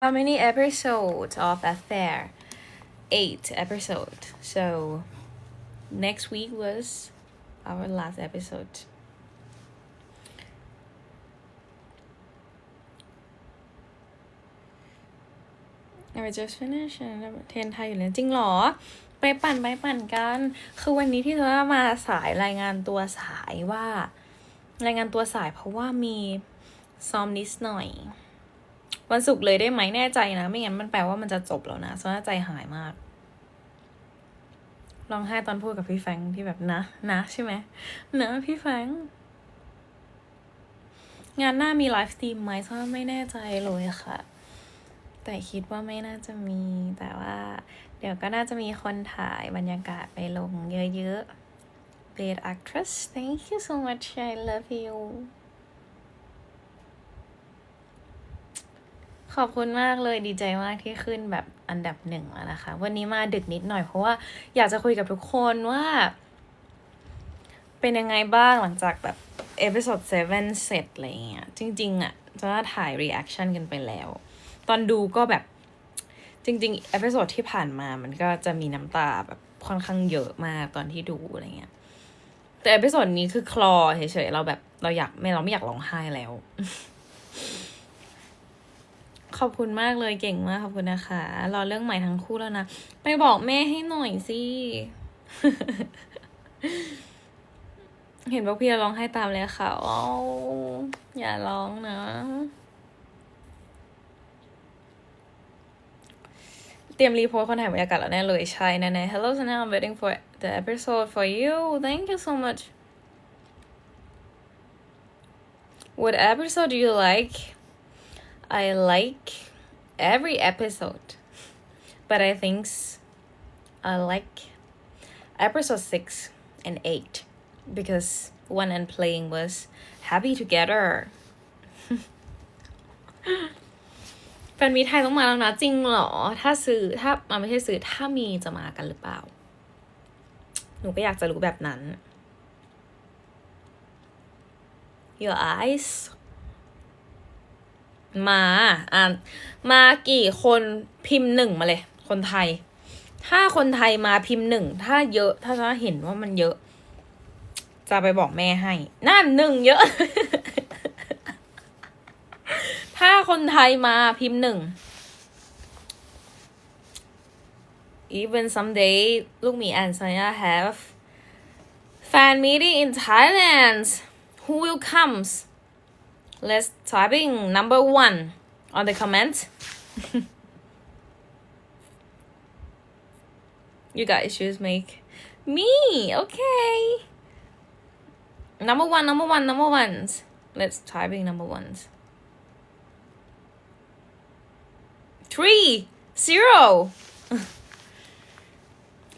How many episodes of Affair? Eight episode. So next week was our last episode. I just finished เทนไทยอยู่เลยจริงเหรอ ไปปั่นไปปั่นกัน คือวันนี้ที่เธอมาสายรายงานตัวสายว่า รายงานตัวสายเพราะว่ามีซ้อมนิดหน่อย วันศุกร์เลยได้ไหมแน่ใจนะ ไม่งั้นมันแปลว่ามันจะจบแล้วนะโซน่าใจหายมากร้องไห้ตอนพูดกับพี่แฟงที่แบบนะ นะใช่ไหมนะพี่แฟงงานหน้ามีไลฟ์สตรีมไหมซน่าไม่แน่ใจเลยค่ะ แต่คิดว่าไม่น่าจะมี แต่ว่า เดี๋ยวก็น่าจะมีคนถ่ายบรรยากาศไปลงเยอะๆ Great actress thank you so much I love you ขอบคุณมากเลยดีใจมากที่ขึ้นแบบอันดับหนึ่งแล้วนะคะ วันนี้มาดึกนิดหน่อยเพราะว่าอยากจะคุยกับทุกคนว่า เป็นยังไงบ้างหลังจากแบบเอพิ o d ดเสร็จอะไรเงี้ยจริง ๆอะจะถ่ายรีแอคชั่นกันไปแล้ว ตอนดูก็แบบจริงๆเอพิ o d ดที่ผ่านมามันก็จะมีน้ำตาแบบค่อนข้างเยอะมากตอนที่ดูอะไรเงี้ยแต่เอพิ o d ดนี้คือคลอเฉยๆเราแบบเราอยากไม่เราไม่อยากร้องไห้แล้ว ขอบคุณมากเลยเก่งมากขอบคุณนะคะ รอเรื่องใหม่ทั้งคู่แล้วนะ ไปบอกแม่ให้หน่อยสิ เห็นพวกพี่ร้องให้ตามเลยค่ะอ๋ออย่าร้องนะ เตรียมรีโพสคนถ่ายบรรยากาศแล้วแน่เลยใช่แน่ๆ Hello Sana I'm waiting for the episode for you thank you so much What episode do you like I like every episode, but I think I like episode six and eight because one and playing was happy together แฟนมีไทยต้องมาแล้วนะจริงเหรอ ถ้าซื้อถ้ามาไม่ใช่ซื้อถ้ามีจะมากันหรือเปล่า หนูก็อยากจะรู้แบบนั้น Your eyes มาอ่านมากี่คนพิมพ์หนึ่งมาเลย คนไทย ถ้าคนไทยมาพิมพ์หนึ่งถ้าเยอะถ้าจะเห็นว่ามันเยอะ จะไปบอกแม่ให้นั่นหนึ่งเยอะ ถ้าคนไทยมาพิมพ์หนึ่ง even someday ลูกหมี and Sonia have fan meeting in Thailand who will comes let's typing number one on the comment you guys choose make me okay number one number one number ones let's typing number ones three zero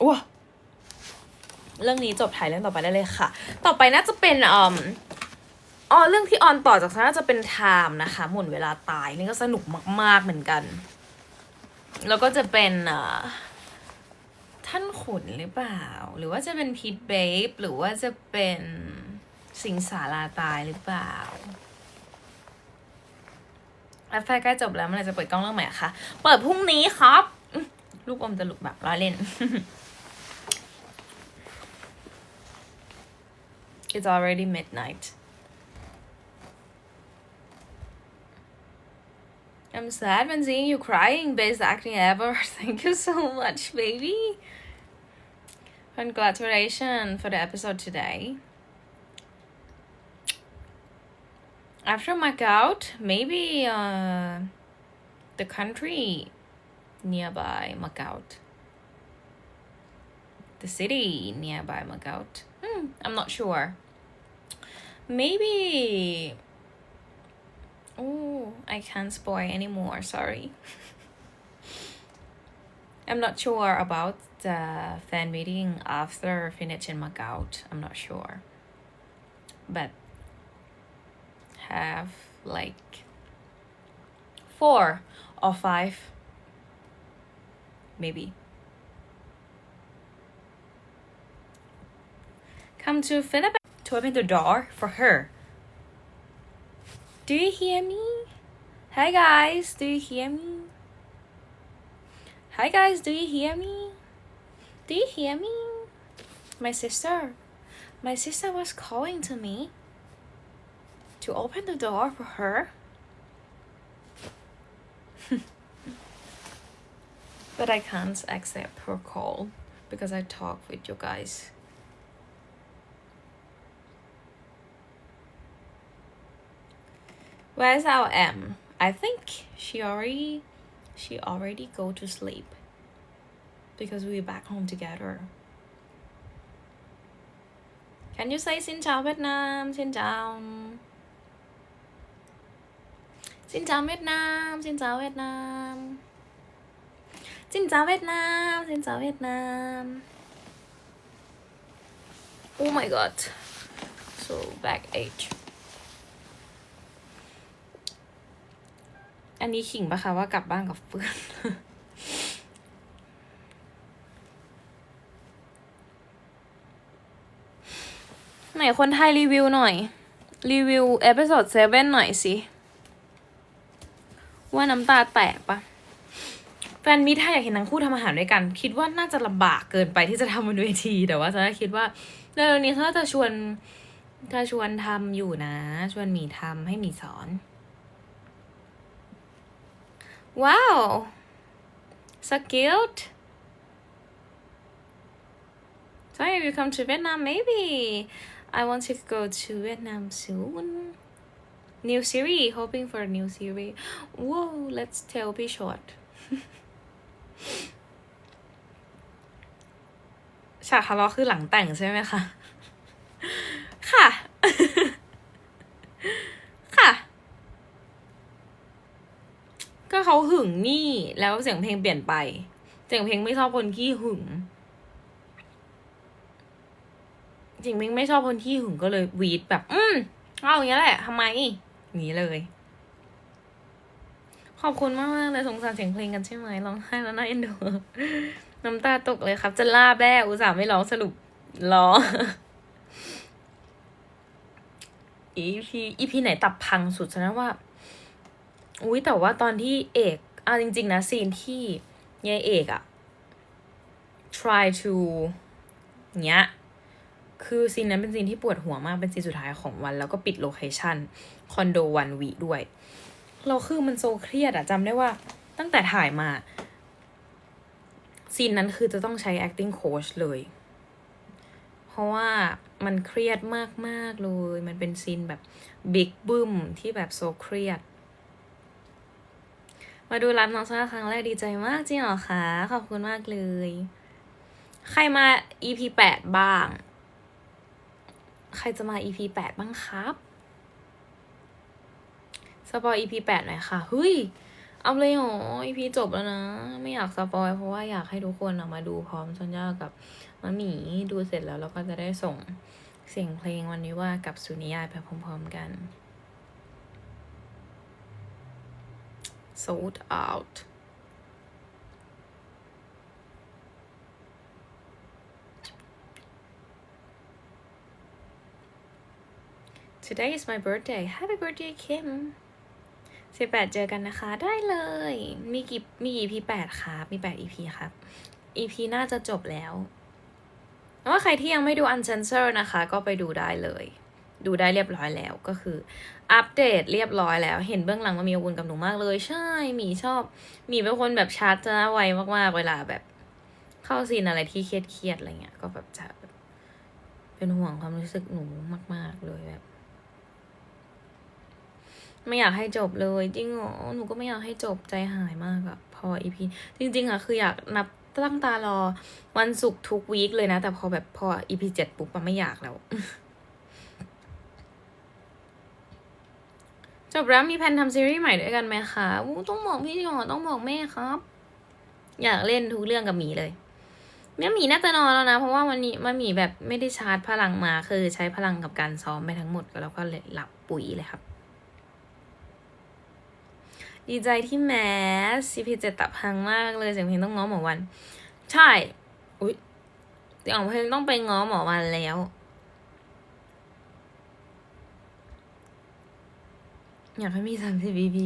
ว้าเรื่องนี้จบถ่ายเรื่องต่อไปได้เลยค่ะ ต่อไปน่าจะเป็นอืม อ๋อเรื่องที่ออนต่อจากนั้นจะเป็นไทม์นะคะ หมุนเวลาตายนี่ก็สนุกมาก ๆเหมือนกัน แล้วก็จะเป็นท่านขุนหรือเปล่า หรือว่าจะเป็นพีทเบฟหรือว่าจะเป็นสิงสาราตายหรือเปล่าแอฟแฟใกล้จบแล้วเมื่อไรจะเปิดกล้องเรื่องใหม่คะเปิดพรุ่งนี้ครับ ลูกอมจะหลุกแบบล้อเล่น It's already midnight. I'm sad when seeing you crying. Best acting ever. Thank you so much, baby. Congratulations for the episode today. After Macau, maybe uh, the country nearby Macau. The city nearby Macau. Hmm, I'm not sure. Maybe Oh, I can't spoil anymore, sorry. I'm not sure about the fan meeting after finish in Macau. I'm not sure. But have like four or five maybe. Come to Philippines to open the door for her. Do you hear me? Hi guys, do you hear me? Hi guys, do you hear me? Do you hear me? My sister. My sister was calling to me to open the door for her. but I can't accept her call because I talk with you guys. Where's our M? I think she already she already go to sleep because we're back home together. Can you say xin chào Việt Nam? Xin chào. Xin chào Việt Nam, xin chào Việt Nam. Xin chào Việt Nam, xin chào. Oh my god. So back age. อันนี้ขิงปะคะว่ากลับบ้านกับเพื่อนไหนคนไทยรีวิวหน่อย รีวิวเอพิโซดเซเว่นหน่อยสิ ว่าน้ำตาแตกปะแฟนมิถ้าอยากเห็นทั้งคู่ทำอาหารด้วยกัน คิดว่าน่าจะลำบากเกินไปที่จะทำบนเวที แต่ว่าจะคิดว่าเร็วนี้เขาจะชวนจะชวนทำอยู่นะ ชวนหมีทำให้หมีสอน Wow, so cute. So if you come to Vietnam, maybe I want to go to Vietnam soon. New series, hoping for a new series. Whoa, let's tell be short. ก็เขาหึงนี่แล้วเสียงเพลงเปลี่ยนไป เสียงเพลงไม่ชอบคนขี้หึงเสียงเพลงไม่ชอบคนขี้หึงก็เลยวีดแบบ อืมเอาอย่างนี้แหละทำไมนี้เลย ขอบคุณมากๆเลยสงสารเสียงเพลงกันใช่ไหมร้องไห้แล้วน่าเอ็นดูน้ำตาตกเลยครับ จะล่าแบ้อุตส่าห์ไม่ร้องสรุปร้องอีพีอีพีไหนตับพังสุดฉะนั้นว่า อุ้ยแต่ว่าตอนที่เอกอะจริง ๆ นะซีนที่ยายเอกอะ try to เนี้ยคือซีนนั้นเป็นซีนที่ปวดหัวมากเป็นซีนสุดท้ายของวัน แล้วก็ปิดโลเคชันคอนโดวันวีด้วย เราคือมันโซเครียดอะจำได้ว่าตั้งแต่ถ่ายมา ซีนนั้นคือจะต้องใช้ acting coach เลย เพราะว่ามันเครียดมาก ๆ เลย มันเป็นซีนแบบบิ๊กบึ้มที่แบบโซเครียด มาดูร้านน้องซ่าครั้งแรกดีใจมากจริงเหรอคะ ขอบคุณมากเลย ใครมา EP แปดบ้าง ใครจะมา EP แปดบ้างครับสปอย EP แปดหน่อยค่ะเฮ้ยเอาเลยเหรอ EP จบแล้วนะ ไม่อยากสปอยเพราะว่าอยากให้ทุกคนออกมาดูพร้อมซอนย่ากับมะหมีดูเสร็จแล้วเราก็จะได้ส่งเสียงเพลงวันนี้ว่ากับสุนิยายไปพร้อมๆกัน sold out Today is my birthday Happy birthday Kim สิบแปดเจอกันนะคะ ได้เลย มีกี่ มี EP แปดครับ มีแปด EP ครับ EP น่าจะจบแล้วว่าใครที่ยังไม่ดู Uncensor นะคะ ก็ไปดูได้เลย ดูได้เรียบร้อยแล้วก็คือ อัปเดตเรียบร้อยแล้ว เห็นเบื้องหลังมันมีอาวุธกับหนูมากเลย ใช่หมีชอบหมีเป็นคนแบบชาร์จจะไวมากๆ เวลาแบบเข้าซีนอะไรที่เครียดๆอะไรเงี้ย ก็แบบจะเป็นห่วงความรู้สึกหนูมาก ๆ เลยแบบไม่อยากให้จบเลยจริงเหรอหนูก็ไม่อยากให้จบใจหายมากอะพออีพีจริง ๆอะคืออยากนับตั้งตารอวันศุกร์ทุกวีคเลยนะ แต่พอแบบพออีพีเจ็ดปุ๊บมันไม่อยากแล้ว จบแล้วมีแผนทำซีรีส์ใหม่ด้วยกันไหมคะอู้ต้องบอกพี่หอต้องบอกแม่ครับ อยากเล่นทุกเรื่องกับหมีเลยแม่หมีน่าจะนอนแล้วนะ เพราะว่าวันนี้มันหมีแบบไม่ได้ชาร์จพลังมา คือใช้พลังกับการซ้อมไปทั้งหมดแล้วก็เลยหลับปุ๋ยเลยครับ ดีใจที่แมสซีพีเจ็ดตับพังมากเลยเสียงเพลงต้องง้อหมอวัน ใช่ อุ๊ยเสียงเพลงต้องไปง้อหมอวันแล้ว อยากให้มีสามสิบ EP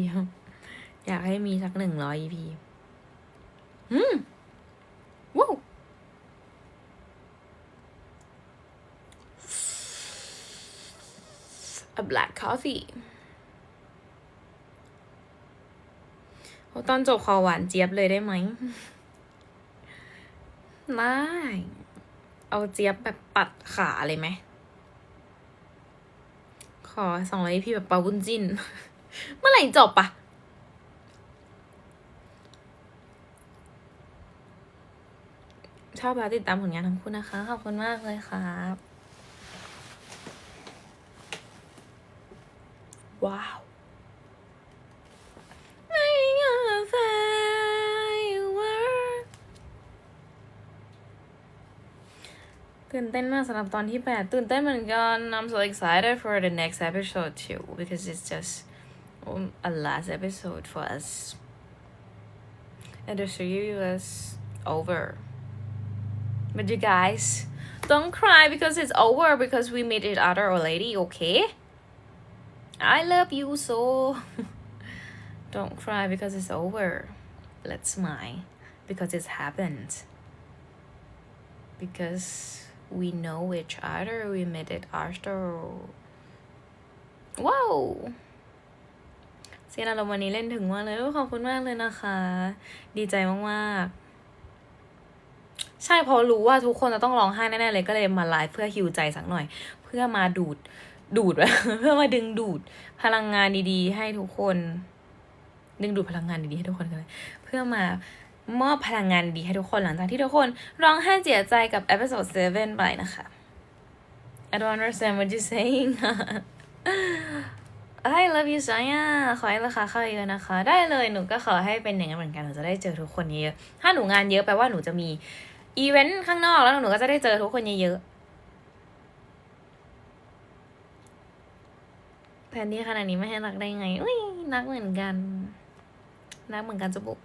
อยากให้มีสักหนึ่งร้อย EP อืมว้าว a black coffee ตอนจบขอหวานเจี๊ยบเลยได้ไหมได้ เอาเจี๊ยบแบบปัดขาเลยไหม ขอสองร้อยพี่แบบปาบุญจิน เมื่อไหร่จบปะชอบแล้วติดตามผลงานทั้งคู่นะคะ ขอบคุณมากเลยครับ ว้าว ตื่นเต้นมากสำหรับตอนที่แปดตื่นเต้นเหมือนกัน I'm so excited for the next episode too because it's just um, a last episode for us and the series is over but you guys don't cry because it's over because we meet each other already okay I love you so don't cry because it's over let's smile because it's happened because we know each other we met it after wow เซียนอารมณ์วันนี้เล่นถึงมากเลยขอบคุณมากเลยนะคะ ดีใจมากๆ ใช่เพราะรู้ว่าทุกคนจะต้องร้องไห้แน่ๆเลยก็เลยมาไลฟ์เพื่อฮิวใจสักหน่อย เพื่อมาดูดดูด เพื่อมาดึงดูดพลังงานดีๆ ให้ทุกคน ดึงดูดพลังงานดีๆให้ทุกคนกันเลยเพื่อมา มอบพลังงานดีให้ทุกคนหลังจากที่ทุกคนร้องไห้เสียใจกับ episode 7ไปนะคะ I don't understand what you're saying I love you ซายาขอให้ราคาเข้าเยอะนะคะ ได้เลยหนูก็ขอให้เป็นอย่างนั้นเหมือนกันหนูจะได้เจอทุกคนเยอะถ้าหนูงานเยอะแปลว่าหนูจะมีอีเวนต์ข้างนอกแล้วหนูก็จะได้เจอทุกคนเยอะแทนที่ขนาดนี้ไม่ให้รักได้ไง อุ้ยรักเหมือนกัน รักเหมือนกันจะบุก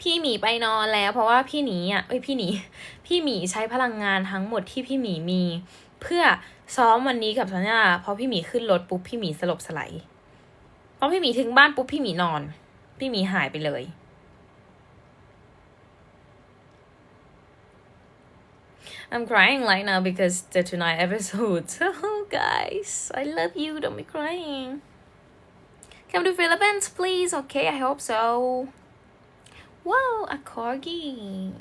พี่หมีไปนอนแล้ว เพราะว่าพี่หนีอะเอ้ยพี่หนีพี่หมีใช้พลังงานทั้งหมดที่พี่หมีมี เพื่อซ้อมวันนี้กับสัญญาพอพี่หมีขึ้นรถปุ๊บพี่หมีสลบสลายพอพี่หมีถึงบ้านปุ๊บพี่หมีนอน พี่หมีหายไปเลย I'm crying right now because the tonight episode. Oh, guys, I love you. Don't be crying. Come to Philippines, please. Okay, I hope so. Wow, a corgi.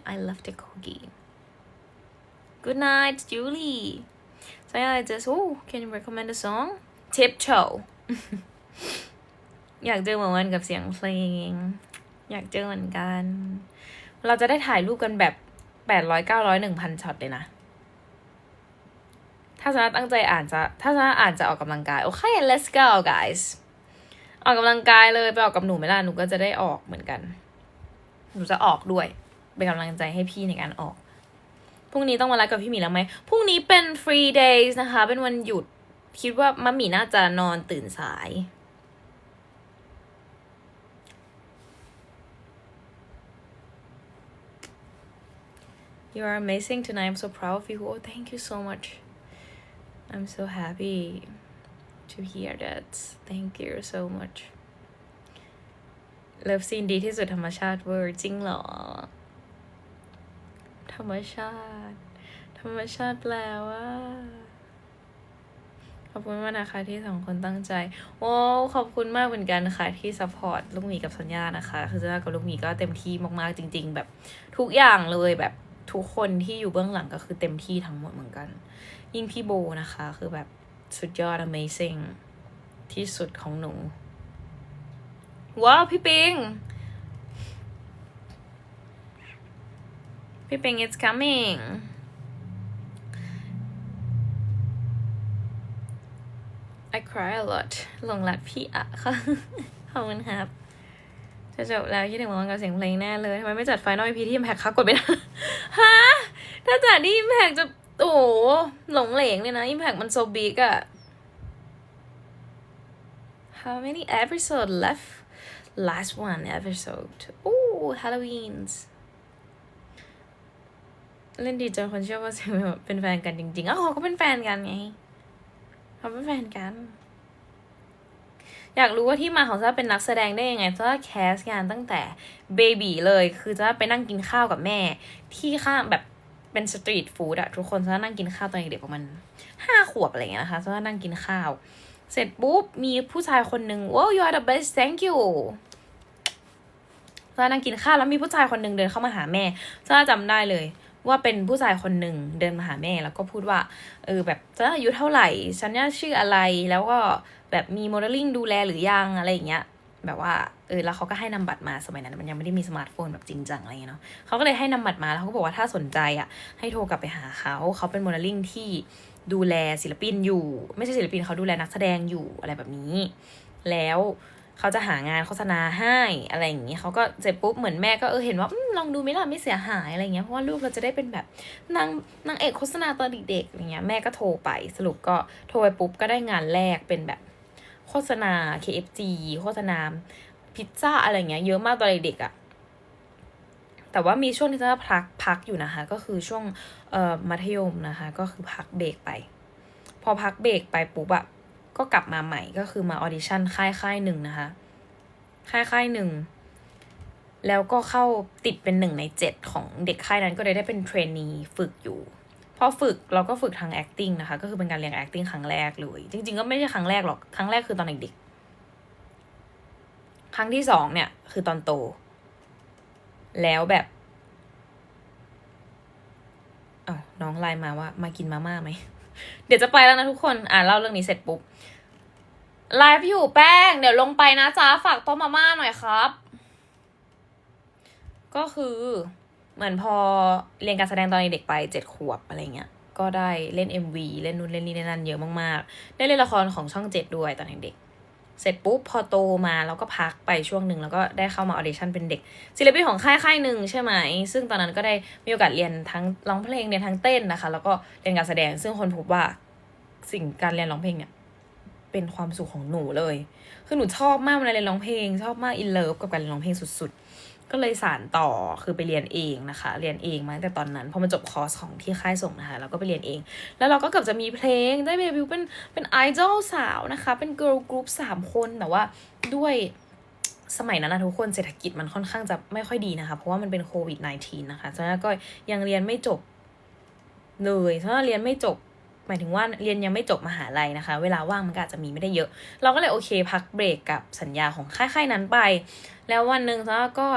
I love the corgi. Good night, Julie. So yeah, I just oh, can you recommend a song? Tiptoe. อยากเจอเหมือนวันกับเสียงเพลง อยากเจอเหมือนกัน เราจะได้ถ่ายรูปกันแบบแปดร้อยเก้าร้อยหนึ่งพันช็อตเลยนะ ถ้าสนาตั้งใจอ่านจะ ถ้าสนาอ่านจะออกกำลังกาย โอเค let's go guys ออกกำลังกายเลย ไปออกกับหนูไหมล่ะหนูก็จะได้ออกเหมือนกัน หนูจะออกด้วยเป็นกำลังใจให้พี่ในการออกพรุ่งนี้ต้องมาไลฟ์กับพี่หมีแล้วไหมพรุ่งนี้เป็น free days นะคะ เป็นวันหยุด คิดว่ามัมหมีน่าจะนอนตื่นสาย You are amazing tonight. I'm so proud of you. Oh, thank you so much. I'm so happy to hear that. Thank you so much. เลิฟซีนดีที่สุดธรรมชาติเวอร์จริงเหรอ ธรรมชาติ ธรรมชาติแปลว่าขอบคุณมากนะคะที่สองคนตั้งใจโอ้ขอบคุณมากเหมือนกันค่ะ ที่ซัพพอร์ตลูกหมีกับสัญญานะคะ คือสัญญากับลูกหมีก็เต็มที่มากๆจริง ๆ แบบทุกอย่างเลยแบบทุกคนที่อยู่เบื้องหลังก็คือเต็มที่ทั้งหมดเหมือนกัน ยิ่งพี่โบนะคะ คือแบบสุดยอด amazing ที่สุดของหนู ว้าวพี่ปิง พี่ปิง it's coming I cry a lot หลงรักพี่อะค่ะ ขอบคุณครับ จะจบแล้วคิดถึงวันกับเสียงเพลงแน่เลยทำไมไม่จัดไฟนอลพีที่ Impact คะกดไม่ได้ฮะ ถ้าจัดที่ Impact จะ โอ้หลงเหลงเลยนะ Impact มันโซบิกอะ How many episode left last one episode oh Halloween's เล่นดีจนคนเชื่อว่าเสียงแบบเป็นแฟนกันจริงๆอ้าวเขาก็เป็นแฟนกันไงเขาเป็นแฟนกัน อยากรู้ว่าที่มาของจ้าเป็นนักแสดงได้ยังไงจ้าแคสงานตั้งแต่เบบีเลยคือจ้าไปนั่งกินข้าวกับแม่ ที่ข้างแบบเป็นสตรีทฟู้ดอะทุกคนจ้านั่งกินข้าวตอนเด็กๆประมาณห้าขวบอะไรเงี้ยนะคะจ้านั่งกินข้าว เสร็จปุ๊บมีผู้ชายคนหนึ่งว้าว you are the best thank you ซาร่านั่งกินข้าวแล้วมีผู้ชายคนหนึ่งเดินเข้ามาหาแม่ซาร่าจำได้เลยว่าเป็นผู้ชายคนหนึ่งเดินมาหาแม่แล้วก็พูดว่า เออแบบซาอายุเท่าไหร่ ฉันเนี่ยชื่ออะไรแล้วก็แบบมีโมเดลลิ่งดูแลหรือยังอะไรอย่างเงี้ยแบบว่าเออแล้วเขาก็ให้นำบัตรมาสมัยนั้น มันยังไม่ได้มีสมาร์ทโฟนแบบจริงจังอะไรเงี้ยเนาะเขาก็เลยให้นำบัตรมาแล้วเขาก็บอกว่าถ้าสนใจอะให้โทรกลับไปหาเขาเขาเป็นโมเดลลิ่งที่ดูแลศิลปินอยู่ ไม่ใช่ศิลปินเขาดูแลนักแสดงอยู่อะไรแบบนี้ แล้ว เขาจะหางานโฆษณาให้อะไรอย่างนี้เขาก็เสร็จปุ๊บเหมือนแม่ก็เออเห็นว่าอลองดูไหมล่ะไม่เสียหายอะไรเงี้ยเพราะว่าลูกเราจะได้เป็นแบบนางนางเอกโฆษณาตอนเด็กๆอย่างเงี้ยแม่ก็โทรไปสรุปก็โทรไปปุ๊บก็ได้งานแรกเป็นแบบโฆษณา KFC โฆษณาพิซซ่าอะไรเงี้ยเยอะมากตอนเด็กๆอะ่ะแต่ว่ามีช่วงที่จะพักพักอยู่นะคะ ก็คือช่วงเอ่อมัธยมนะคะ ก็คือพักเบรกไป พอพักเบรกไปปุ๊บอะ ก็กลับมาใหม่ก็คือมาออดิชั่นค่ายค่ายหนึ่งนะคะ ค่ายค่ายหนึ่งแล้วก็เข้าติดเป็นหนึ่งในเจ็ดของเด็กค่ายนั้นก็เลยได้เป็นเทรนนีฝึกอยู่พอฝึกเราก็ฝึกทาง acting นะคะ ก็คือเป็นการเรียน acting ครั้งแรกเลย จริง ๆ ก็ไม่ใช่ครั้งแรกหรอก ครั้งแรกคือตอนเด็กๆครั้งที่สองเนี่ยคือตอนโต แล้วแบบอ้าวน้องไลน์มาว่ามากินมาม่าไหม เดี๋ยวจะไปแล้วนะทุกคน อ่านเล่าเรื่องนี้เสร็จปุ๊บไลฟ์อยู่แป้ง เดี๋ยวลงไปนะจ๊ะฝากต้มมาม่าหน่อยครับ ก็คือเหมือนพอเรียนการแสดงตอนเด็กไปเจ็ดขวบอะไรเงี้ย ก็ได้เล่น MV เล่นนู่นเล่นนี่เล่นนั่นเยอะมากๆ ได้เล่นละครของช่องเจ็ดด้วยตอนเด็ก เสร็จปุ๊บพอโตมาแล้วก็พักไปช่วงหนึ่งแล้วก็ได้เข้ามาออเดชั่นเป็นเด็กศิลปินของค่ายค่ายหนึ่งใช่ไหม ซึ่งตอนนั้นก็ได้มีโอกาสเรียนทั้งร้องเพลงเรียนทั้งเต้นนะคะ แล้วก็เรียนการแสดงซึ่งคนพบว่าสิ่งการเรียนร้องเพลงเนี่ยเป็นความสุขของหนูเลย คือหนูชอบมากเวลาเรียนร้องเพลง ชอบมากอินเลิฟกับการเรียนร้องเพลงสุดๆ ก็เลยสานต่อคือไปเรียนเองนะคะ เรียนเองมาตั้งแต่ตอนนั้นพอมาจบคอร์สของที่ค่ายส่งนะคะเราก็ไปเรียนเอง แล้วเราก็เกือบจะมีเพลงได้เดบิวเป็นเป็นไอดอลสาวนะคะ เป็นเกิร์ลกรุ๊ปสามคนแต่ว่าด้วยสมัยนั้นนะทุกคนเศรษฐกิจมันค่อนข้างจะไม่ค่อยดีนะคะ เพราะว่ามันเป็นโควิด -19 นะคะฉะนั้นก็ยังเรียนไม่จบเลยฉะนั้นเรียนไม่จบ หมายถึงว่าเรียนยังไม่จบมหาลัยนะคะ เวลาว่างมันก็อาจจะมีไม่ได้เยอะ เราก็เลยโอเค พักเบรกกับสัญญาของค่ายๆนั้นไป แล้ววันหนึ่งซะก็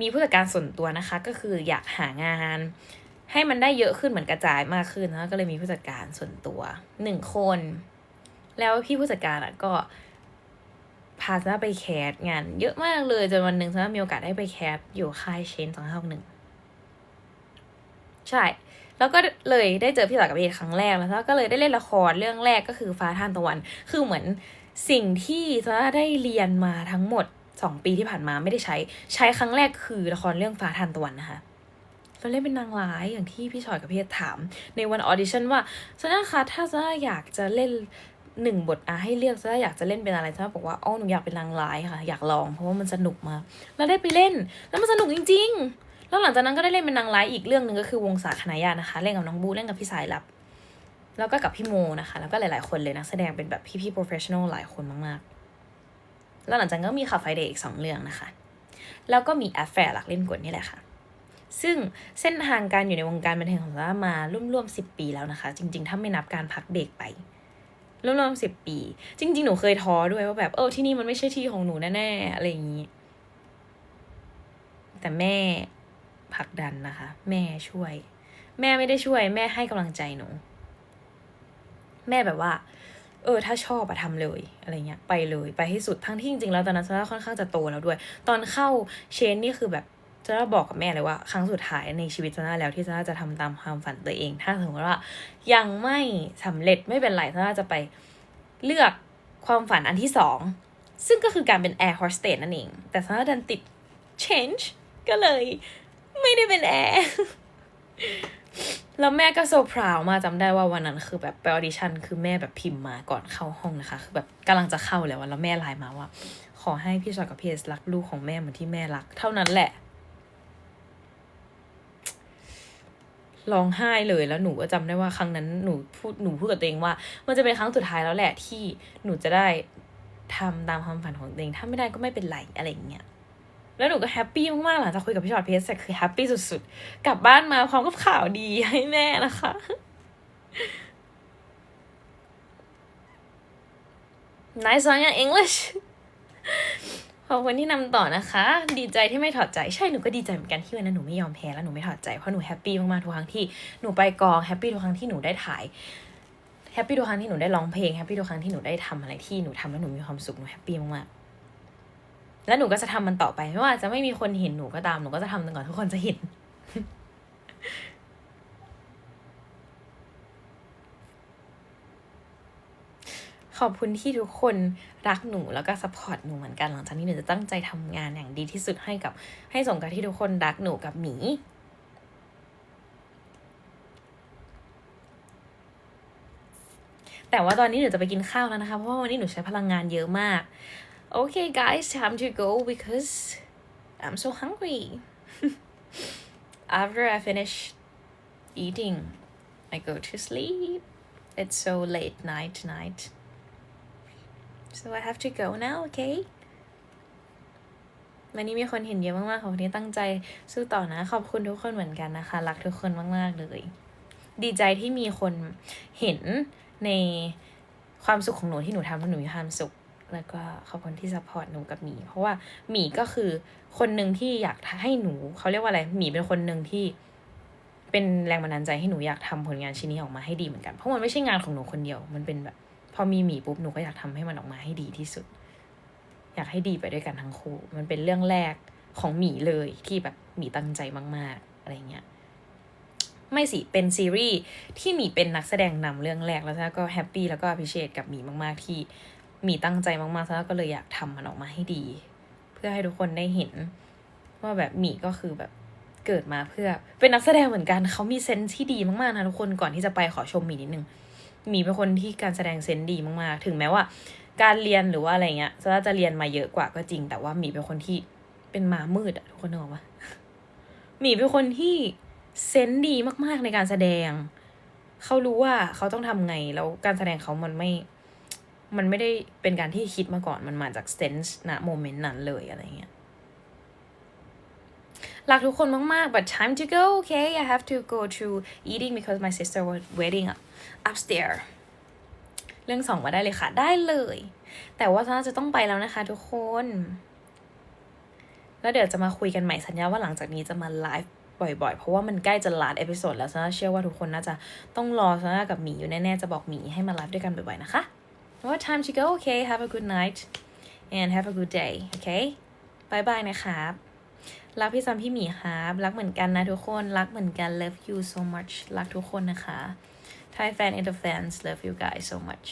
มีผู้จัดการส่วนตัวนะคะ ก็คืออยากหางานให้มันได้เยอะขึ้นเหมือนกระจายมากขึ้นนะก็เลยมีผู้จัดการส่วนตัวหนึ่งคน แล้วพี่ผู้จัดการอะก็พาซาไปแคสงาน เยอะมากเลยจนวันหนึ่งซามีโอกาสได้ไปแคสอยู่ค่ายเชนสองห้าหนึ่งใช่ แล้วก็เลยได้เจอพี่สาวกับพี่ครั้งแรกแล้วก็เลยได้เล่นละครเรื่องแรกก็คือฟ้าท่านตะวัน คือเหมือนสิ่งที่ซาได้เรียนมาทั้งหมดสองปีที่ผ่านมาไม่ได้ใช้ ใช้ครั้งแรกคือละครเรื่องฟ้าทานตะวันนะคะเราเล่นเป็นนางร้ายอย่างที่พี่ชอยกับพี่ถาม ในวันออดิชั่นว่าซาคะถ้าซาอยากจะเล่นหนึ่งบทอะให้เลือกซะอยากจะเล่นเป็นอะไรซะบอกว่าอ๋อหนูอยากเป็นนางร้ายค่ะ อยากลองเพราะว่ามันสนุกมากแล้วได้ไปเล่น แล้วมันสนุกจริง ๆ แล้วหลังจากนั้นก็ได้เล่นเป็นนางร้ายอีกเรื่องหนึ่งก็คือวงสาคณะญานะคะ เล่นกับน้องบูเล่นกับพี่สายลับ แล้วก็กับพี่โมนะคะ แล้วก็หลาย ๆ คนเลยนักแสดงเป็นแบบพี่ๆ professional หลายคนมากๆ แล้วหลังจากนั้นก็มีขับไฟเดย์อีกสองเรื่องนะคะ แล้วก็มีแอฟแฟร์หลักเล่นกดนี่แหละค่ะ ซึ่งเส้นทางการอยู่ในวงการบันเทิงของซาร่ามาร่วมๆสิบปีแล้วนะคะ จริง ๆ ถ้าไม่นับการพักเบรกไปร่วมๆสิบปี จริง ๆ หนูเคยท้อด้วยว่าแบบเออที่นี่มันไม่ใช่ที่ของหนูแน่ๆอะไรอย่างนี้ แต่แม่ ผลักดันนะคะ แม่ช่วย แม่ไม่ได้ช่วย แม่ให้กำลังใจหนู แม่แบบว่า เออ ถ้าชอบอะทำเลยอะไรเงี้ย ไปเลยไปให้สุดทั้งที่จริงๆแล้วตอนนั้นซาร่าค่อนข้างจะโตแล้วด้วย ตอนเข้าเชนนี่คือแบบซาร่าบอกกับแม่เลยว่า ครั้งสุดท้ายในชีวิตซาร่าแล้วที่ซาร่าจะทำตามความฝันตัวเอง ถ้าสมมติว่า ยังไม่สำเร็จไม่เป็นไรซาร่าจะไปเลือกความฝันอันที่สองซึ่งก็คือการเป็นแอร์โฮสเตสนั่นเอง แต่ซาร่าดันติด change ก็เลย ไม่ได้เป็นแอร์แล้วแม่ก็โซพราวมากจำได้ว่าวันนั้นคือแบบไปออดิชั่นคือแม่แบบพิมพ์มาก่อนเข้าห้องนะคะ คือแบบกำลังจะเข้าแล้วแล้วแม่ไลน์มาว่า ขอให้พี่ชอยกับพี่เอสรักลูกของแม่เหมือนที่แม่รัก เท่านั้นแหละร้องไห้เลยแล้วหนูก็จำได้ว่าครั้งนั้นหนูพูดหนูพูดกับตัวเองว่า มันจะเป็นครั้งสุดท้ายแล้วแหละที่หนูจะได้ทำตามความฝันของตัวเอง ถ้าไม่ได้ก็ไม่เป็นไรอะไรอย่างเงี้ย แล้วหนูก็แฮปปี้มากๆหลังจากคุยกับพี่ชอตเพสคือแฮปปี้สุดๆ กลับบ้านมาพร้อมกับข่าวดีให้แม่นะคะ nice song in English ขอบคุณที่นำต่อนะคะ ดีใจที่ไม่ถอดใจใช่หนูก็ดีใจเหมือนกันที่วันนั้นหนูไม่ยอมแพ้แล้วหนูไม่ถอดใจเพราะหนูแฮปปี้มากๆทุกครั้งที่หนูไปกองแฮปปี้ทุกครั้งที่หนูได้ถ่ายแฮปปี้ทุกครั้งที่หนูได้ร้องเพลงแฮปปี้ทุกครั้งที่หนูได้ทำอะไรที่หนูทำแล้วหนูมีความสุขหนูแฮปปี้มากๆ แล้วหนูก็จะทำมันต่อไป ไม่ว่าจะไม่มีคนเห็นหนูก็ตามหนูก็จะทำจนกว่าทุกคนจะเห็น ขอบคุณที่ทุกคนรักหนูแล้วก็สปอร์ตหนูเหมือนกันหลังจากนี้หนูจะตั้งใจทำงานอย่างดีที่สุดให้กับ ให้สมกับที่ทุกคนรักหนูกับหมีแต่ว่าตอนนี้หนูจะไปกินข้าวแล้วนะคะ เพราะว่าวันนี้หนูใช้พลังงานเยอะมาก Okay guys time to go because I'm so hungry after I finish eating I go to sleep it's so late night tonight so I have to go now okay วันนี้มีคนเห็นเยอะมากๆขอบคุณที่ตั้งใจสู้ต่อนะ ขอบคุณทุกคนเหมือนกันนะคะ รักทุกคนมาก ๆ เลย ดีใจที่มีคนเห็นในความสุขของหนูที่หนูทำแล้วหนูมีความสุข แล้วก็ขอบคุณที่ซัพพอร์ตหนูกับหมี เพราะว่าหมีก็คือคนหนึ่งที่อยากให้หนูเขาเรียกว่าอะไรหมีเป็นคนหนึ่งที่เป็นแรงบันดาลใจให้หนูอยากทำผลงานชิ้นนี้ออกมาให้ดีเหมือนกัน เพราะมันไม่ใช่งานของหนูคนเดียว มันเป็นแบบ พอมีหมีปุ๊บหนูก็อยากทำให้มันออกมาให้ดีที่สุด อยากให้ดีไปด้วยกันทั้งคู่ มันเป็นเรื่องแรกของหมีเลยที่แบบหมีตั้งใจมาก ๆ อะไรเงี้ยไม่สิ เป็นซีรีส์ที่หมีเป็นนักแสดงนำเรื่องแรกแล้วก็แฮปปี้แล้วก็พิเชษกับหมีมาก ๆ ที่ มีตั้งใจมากๆแล้วก็เลยอยากทำมันออกมาให้ดี เพื่อให้ทุกคนได้เห็น ว่าแบบหมีก็คือแบบเกิดมาเพื่อ เป็นนักแสดงเหมือนกันเขามีเซนส์ที่ดีมากๆนะทุกคนก่อนที่จะไปขอชมหมีนิดนึงหมีเป็นคนที่การแสดงเซนส์ดีมากๆ ถึงแม้ว่า การเรียนหรือว่าอะไรเงี้ยซาร่าจะเรียนมาเยอะกว่าก็จริง แต่ว่าหมีเป็นคนที่เป็นหมามืดอะทุกคนนึกออกปะหมีเป็นคนที่เซนส์ดีมากๆในการแสดง เขารู้ว่าเขาต้องทำไงแล้วการแสดงเขามันไม่ มันไม่ได้เป็นการที่คิดมาก่อนมันมาจากเซนส์ณโมเมนต์นั้นเลยอะไรเงี้ยรักทุกคนมาก ๆ but time to go okay I have to go to eating because my sister was waiting up upstairs เรื่องสองมาได้เลยค่ะ ได้เลย แต่ว่าซาร่าจะต้องไปแล้วนะคะทุกคน แล้วเดี๋ยวจะมาคุยกันใหม่สัญญาว่าหลังจากนี้จะมาไลฟ์บ่อยๆ เพราะว่ามันใกล้จะลาดเอพิโซดแล้วซาร่าเชื่อว่าทุกคนน่าจะต้องรอซาร่ากับหมีอยู่แน่ ๆ จะบอกหมีให้มาไลฟ์ด้วยกันบ่อย ๆ นะคะ What time to go okay have a good night and have a good day okay bye bye นะครับรักพี่ซัมพี่หมีครับรักเหมือนกันนะทุกคนรักเหมือนกัน love you so much รักทุกคนนะคะ Thai fan and the fans love you guys so much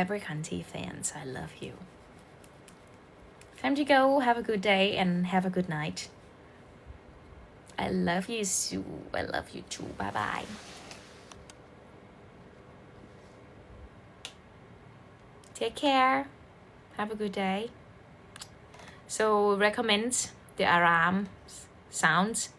every country fans I love you time to go have a good day and have a good night I love you too I love you too bye bye take care. Have a good day. So recommend the alarm sounds